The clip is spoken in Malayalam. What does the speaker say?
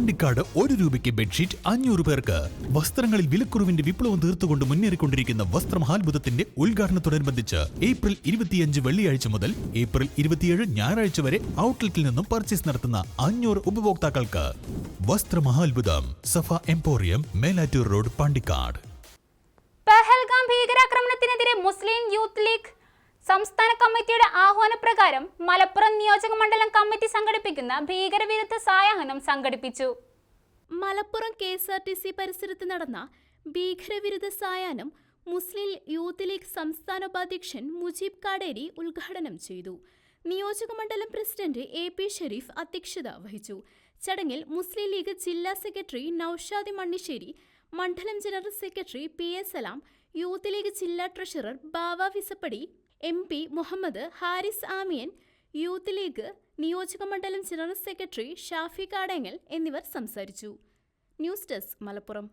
പാണ്ടിക്കാട് ഒരു രൂപയ്ക്ക് ബെഡ്ഷീറ്റ് അഞ്ഞൂറ് പേർക്ക്. വസ്ത്രങ്ങളിൽ വിലക്കുറവിന്റെ വിപ്ലവം തീർത്തുകൊണ്ട് മുന്നേറിക്കൊണ്ടിരിക്കുന്ന വസ്ത്രമഹാത്ഭുതത്തിന്റെ ഉദ്ഘാടനത്തോടനുബന്ധിച്ച് ഏപ്രിൽ ഇരുപത്തിയഞ്ച് വെള്ളിയാഴ്ച മുതൽ ഏപ്രിൽ ഇരുപത്തിയേഴ് ഞായറാഴ്ച വരെ ഔട്ട്ലെറ്റിൽ നിന്നും പർച്ചേസ് നടത്തുന്ന അഞ്ഞൂറ് ഉപഭോക്താക്കൾക്ക്. വസ്ത്രമഹാത്ഭുതം സഫ എംപോറിയം മേലാറ്റൂർ റോഡ് പാണ്ടിക്കാട്. പഹൽഗാം ഭീകരാക്രമണത്തിനെതിരെ മുസ്ലിം യൂത്ത് ലീഗ് സംസ്ഥാന കമ്മിറ്റിയുടെ ആഹ്വാനപ്രകാരം മലപ്പുറം നിയോജക മണ്ഡലം കമ്മിറ്റി സംഘടിപ്പിക്കുന്ന ഭീകരവിരുദ്ധ സായാഹ്നം സംഘടിപ്പിച്ചു. Malappuram K S R T C പരിസരത്ത് നടന്ന ഭീകരവിരുദ്ധ സായാഹ്നം മുസ്ലിം യൂത്ത് ലീഗ് സംസ്ഥാന ഉപാധ്യക്ഷൻ മുജീബ് കാടേരി ഉദ്ഘാടനം ചെയ്തു. നിയോജകമണ്ഡലം പ്രസിഡന്റ് എ പി ഷെരീഫ് അധ്യക്ഷത വഹിച്ചു. ചടങ്ങിൽ മുസ്ലിം ലീഗ് ജില്ലാ സെക്രട്ടറി നൌഷാദി മണ്ണിശ്ശേരി മണ്ഡലം general secretary P A Salam youth league ജില്ലാ treasurer Bava Visappadi M P Muhammad Haris Aamiyan youth league നിയോജകമണ്ഡലം ജനറൽ സെക്രട്ടറി ഷാഫി കാടങ്ങൽ എന്നിവർ സംസാരിച്ചു. News desk Malappuram.